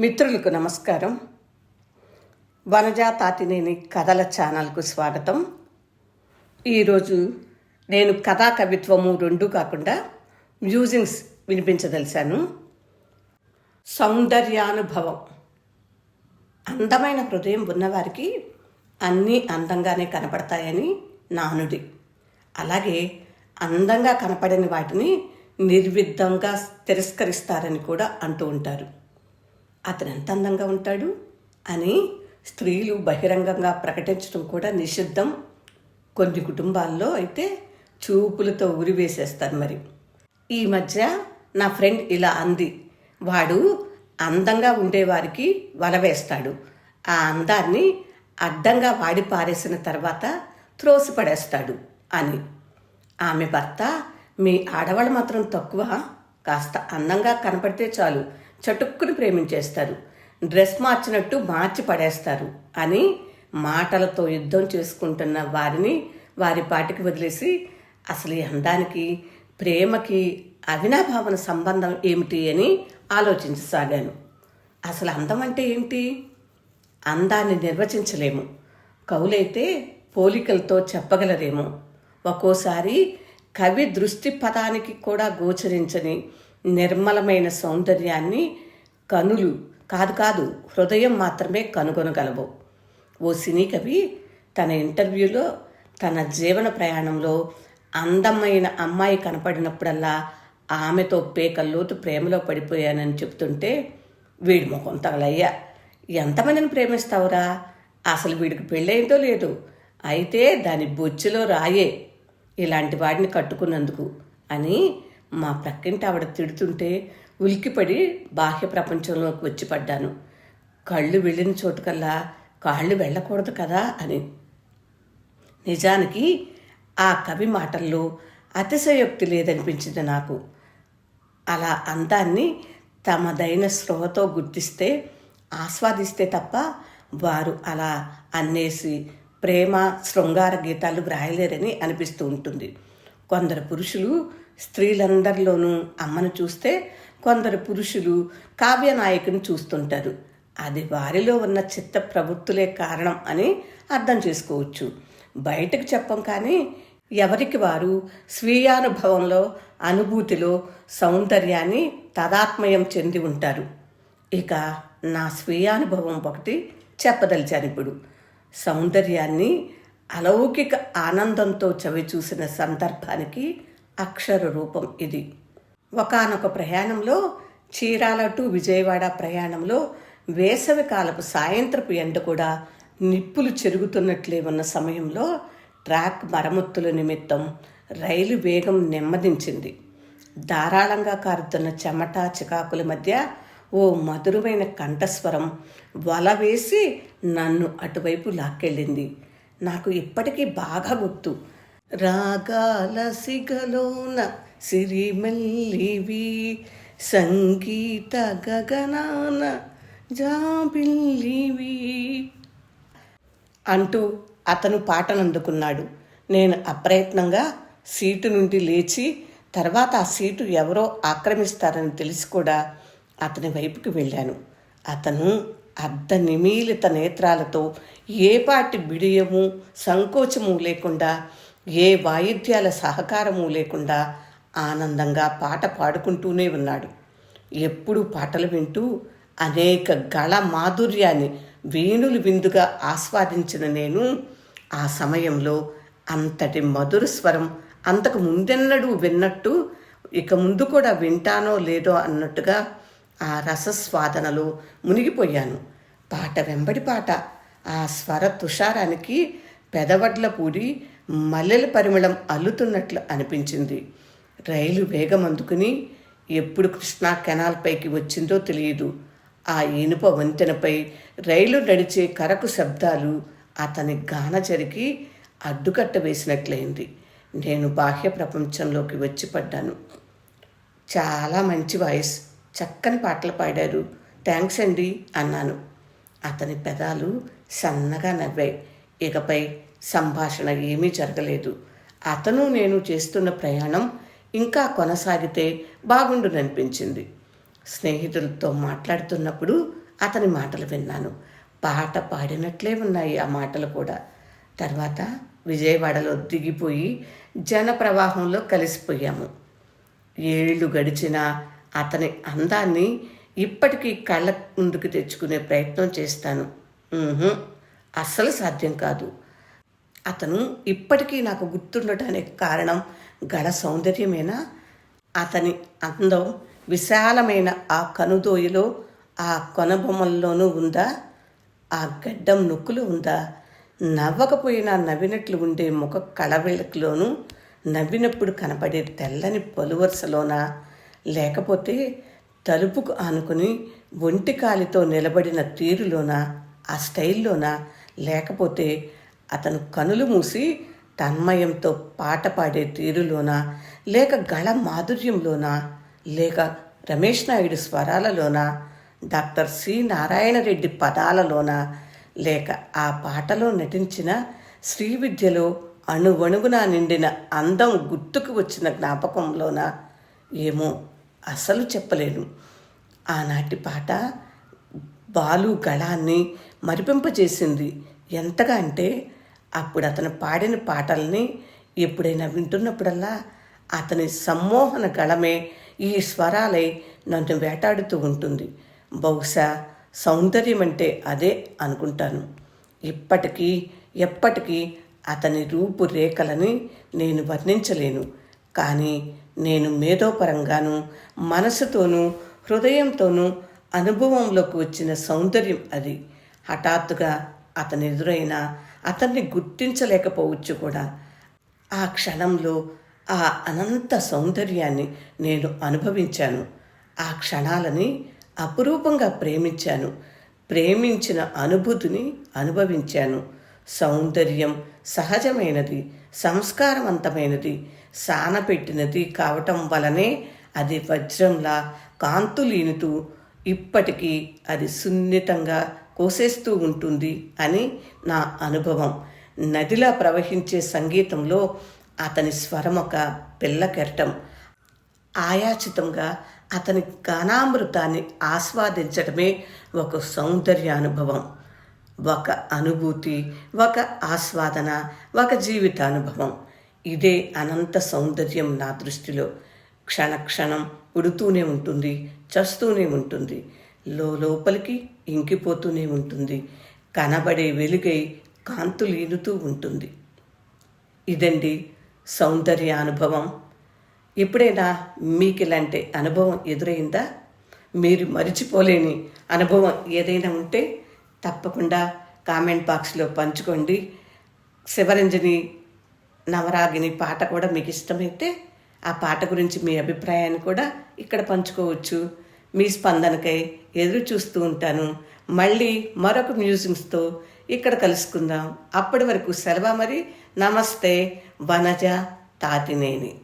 మిత్రులకు నమస్కారం. వనజా తాతినేని కథల ఛానల్కు స్వాగతం. ఈరోజు నేను కథా కవిత్వము రెండూ కాకుండా మ్యూజింగ్స్ వినిపించదలిశాను. సౌందర్యానుభవం. అందమైన హృదయం ఉన్నవారికి అన్నీ అందంగానే కనపడతాయని నానుడి. అలాగే అందంగా కనపడని వాటిని నిర్విద్ధంగా తిరస్కరిస్తారని కూడా అంటూ ఉంటారు. అతను ఎంత అందంగా ఉంటాడు అని స్త్రీలు బహిరంగంగా ప్రకటించడం కూడా నిషిద్ధం. కొన్ని కుటుంబాల్లో అయితే చూపులతో ఉరివేసేస్తారు మరి. ఈ మధ్య నా ఫ్రెండ్ ఇలా అంది. వాడు అందంగా ఉండేవారికి వల వేస్తాడు. ఆ అందాన్ని అడ్డంగా వాడి పారేసిన తర్వాత త్రోసిపడేస్తాడు అని. ఆమె భర్త మీ ఆడవాళ్ళు మాత్రం తక్కువ. కాస్త అందంగా కనపడితే చాలు. చటుక్కుని ప్రేమించేస్తారు. డ్రెస్ మార్చినట్టు మార్చి పడేస్తారు అని మాటలతో యుద్ధం చేసుకుంటున్న వారిని వారి పాటికి వదిలేసి అసలు ఈ అందానికి ప్రేమకి అవినాభావన సంబంధం ఏమిటి అని ఆలోచించసాగాను. అసలు అందం అంటే ఏంటి? అందాన్ని నిర్వచించలేము. కవులైతే పోలికలతో చెప్పగలరేమో. ఒక్కోసారి కవి దృష్టి పదానికి కూడా గోచరించని నిర్మలమైన సౌందర్యాన్ని కనులు కాదు కాదు హృదయం మాత్రమే కనుగొనగలవు. ఓ సినీ కవి తన ఇంటర్వ్యూలో తన జీవన ప్రయాణంలో అందమైన అమ్మాయి కనపడినప్పుడల్లా ఆమెతో పేకల్లోతు ప్రేమలో పడిపోయానని చెప్తుంటే వీడి ముఖం తగలయ్యా. ఎంతమందిని ప్రేమిస్తావురా? అసలు వీడికి పెళ్ళయిందో లేదు. అయితే దాని బొచ్చులో రాయే. ఇలాంటి వాడిని కట్టుకున్నందుకు అని మా ప్రక్కింటి ఆవిడ తిడుతుంటే ఉలికిపడి బాహ్య ప్రపంచంలోకి వచ్చి పడ్డాను. కళ్ళు వెళ్ళిన చోటుకల్లా కాళ్ళు వెళ్ళకూడదు కదా అని. నిజానికి ఆ కవి మాటల్లో అతిశయోక్తి లేదనిపించింది నాకు. అలా అందాన్ని తమదైన స్పృహతో గుర్తిస్తే ఆస్వాదిస్తే తప్ప వారు అలా అన్నేసి ప్రేమ శృంగార గీతాలు వ్రాయలేరని అనిపిస్తూ ఉంటుంది. కొందరు పురుషులు స్త్రీలందరిలోనూ అమ్మను చూస్తే కొందరు పురుషులు కావ్యనాయకుని చూస్తుంటారు. అది వారిలో ఉన్న చిత్త ప్రవృత్తులే కారణం అని అర్థం చేసుకోవచ్చు. బయటకు చెప్పం కానీ ఎవరికి వారు స్వీయానుభవంలో అనుభూతిలో సౌందర్యాన్ని తదాత్మయం చెంది ఉంటారు. ఇక నా స్వీయానుభవం ఒకటి చెప్పదలిచాను ఇప్పుడు. సౌందర్యాన్ని అలౌకిక ఆనందంతో చవిచూసిన సందర్భానికి అక్షర రూపం ఇది. ఒకనొక ప్రయాణంలో చీరాల టు విజయవాడ ప్రయాణంలో వేసవి కాలపు సాయంత్రపు ఎండ కూడా నిప్పులు చెరుగుతున్నట్లే ఉన్న సమయంలో ట్రాక్ మరమ్మతుల నిమిత్తం రైలు వేగం నెమ్మదించింది. ధారాళంగా కారుతున్న చెమట చికాకుల మధ్య ఓ మధురమైన కంఠస్వరం వల వేసి నన్ను అటువైపు లాక్కెళ్ళింది. నాకు ఇప్పటికీ బాగా గుర్తు. రాగాల సిగలోన సిరిమల్లివి సంగీత గగనాన జాబిల్లివి. అంటూ అతను పాటనందుకున్నాడు. నేను అప్రయత్నంగా సీటు నుండి లేచి తర్వాత ఆ సీటు ఎవరో ఆక్రమిస్తారని తెలిసి కూడా అతని వైపుకి వెళ్ళాను. అతను అర్ధ నిమీలిత నేత్రాలతో ఏ పాటి బిడియము సంకోచము లేకుండా ఏ వాయిద్యాల సహకారము లేకుండా ఆనందంగా పాట పాడుకుంటూనే ఉన్నాడు. ఎప్పుడు పాటలు వింటూ అనేక గళ మాధుర్యాన్ని వేణులు విందుగా ఆస్వాదించిన నేను ఆ సమయంలో అంతటి మధుర స్వరం అంతకు ముందెన్నడూ విన్నట్టు ఇక ముందు కూడా వింటానో లేదో అన్నట్టుగా ఆ రసస్వాదనలో మునిగిపోయాను. పాట వెంబడి పాట. ఆ స్వర తుషారానికి పెదవడ్ల పూడి మల్లెల పరిమళం అల్లుతున్నట్లు అనిపించింది. రైలు వేగం అందుకుని ఎప్పుడు కృష్ణా కెనాల్ పైకి వచ్చిందో తెలియదు. ఆ ఇనుప వంతెనపై రైలు నడిచే కరకు శబ్దాలు అతని గాన జరిగి అడ్డుకట్ట వేసినట్లయింది. నేను బాహ్య ప్రపంచంలోకి వచ్చి పడ్డాను. చాలా మంచి వాయిస్ చక్కని పాటలు పాడారు. థ్యాంక్స్ అండి అన్నాను. అతని పెదాలు సన్నగా నవ్వాయి. ఇకపై సంభాషణ ఏమీ జరగలేదు. అతను నేను చేస్తున్న ప్రయాణం ఇంకా కొనసాగితే బాగుండుననిపించింది. స్నేహితులతో మాట్లాడుతున్నప్పుడు అతని మాటలు విన్నాను. పాట పాడినట్లే ఉన్నాయి ఆ మాటలు కూడా. తర్వాత విజయవాడలో దిగిపోయి జన ప్రవాహంలో కలిసిపోయాము. ఏళ్ళు గడిచిన అతని అందాన్ని ఇప్పటికీ కళ్ళ ముందుకు తెచ్చుకునే ప్రయత్నం చేస్తాను. అస్సలు సాధ్యం కాదు. అతను ఇప్పటికీ నాకు గుర్తుండటానికి కారణం గడ సౌందర్యమేనా? అతని అందం విశాలమైన ఆ కనుదోయలో ఆ కొనబొమ్మల్లోనూ ఉందా? ఆ గడ్డం నొక్కులు ఉందా? నవ్వకపోయినా నవ్వినట్లు ఉండే ముఖ కళవెళ్ళకులోనూ నవ్వినప్పుడు కనపడే తెల్లని పలువరుసలోనా? లేకపోతే తలుపుకు ఆనుకుని ఒంటికాలితో నిలబడిన తీరులోనా? ఆ స్టైల్లోనా? లేకపోతే అతను కనులు మూసి తన్మయంతో పాట పాడే తీరులోన లేక గళ మాధుర్యంలోనా లేక రమేష్ నాయుడు స్వరాలలోనా డాక్టర్ సి నారాయణరెడ్డి పదాలలోనా లేక ఆ పాటలో నటించిన శ్రీ విద్యలో అణువణుగున నిండిన అందం గుర్తుకు వచ్చిన జ్ఞాపకంలోన ఏమో అసలు చెప్పలేను. ఆనాటి పాట బాలు గళాన్ని మరిపింపజేసింది ఎంతగా అంటే అప్పుడు అతను పాడిన పాటల్ని ఎప్పుడైనా వింటున్నప్పుడల్లా అతని సమ్మోహన గళమే ఈ స్వరాలై నన్ను వేటాడుతూ ఉంటుంది. బహుశా సౌందర్యం అంటే అదే అనుకుంటాను. ఇప్పటికీ ఎప్పటికీ అతని రూపురేఖలని నేను వర్ణించలేను. కానీ నేను మేధోపరంగాను మనసుతోనూ హృదయంతోనూ అనుభవంలోకి వచ్చిన సౌందర్యం అది. హఠాత్తుగా అతని ఎదురైనా అతన్ని గుర్తించలేకపోవచ్చు కూడా. ఆ క్షణంలో ఆ అనంత సౌందర్యాన్ని నేను అనుభవించాను. ఆ క్షణాలని అపురూపంగా ప్రేమించాను. ప్రేమించిన అనుభూతిని అనుభవించాను. సౌందర్యం సహజమైనది సంస్కారవంతమైనది సానపెట్టినది కావటం వలనే అది వజ్రంలా కాంతులీనుతూ ఇప్పటికీ అది సున్నితంగా కోసేస్తూ ఉంటుంది అని నా అనుభవం. నదిలా ప్రవహించే సంగీతంలో అతని స్వరం ఒక పిల్లకెరటం. ఆయాచితంగా అతని గానామృతాన్ని ఆస్వాదించడమే ఒక సౌందర్యానుభవం ఒక అనుభూతి ఒక ఆస్వాదన ఒక జీవితానుభవం. ఇదే అనంత సౌందర్యం నా దృష్టిలో. క్షణక్షణం ఉడుతూనే ఉంటుంది చస్తూనే ఉంటుంది. లోపలికి ఇంకిపోతూనే ఉంటుంది. కనబడే వెలుగై కాంతులీనుతూ ఉంటుంది. ఇదండి సౌందర్య అనుభవం. ఎప్పుడైనా మీకు ఇలాంటి అనుభవం ఎదురైందా? మీరు మరిచిపోలేని అనుభవం ఏదైనా ఉంటే తప్పకుండా కామెంట్ బాక్స్లో పంచుకోండి. శివరంజని నవరాగిని పాట కూడా మీకు ఇష్టమైతే ఆ పాట గురించి మీ అభిప్రాయాన్ని కూడా ఇక్కడ పంచుకోవచ్చు. మీ స్పందనకై ఎదురు చూస్తూ ఉంటాను. మళ్ళీ మరొక మ్యూజియంస్తో ఇక్కడ కలుసుకుందాం. అప్పటి వరకు సెలవు మరి నమస్తే వనజ తాతినేని.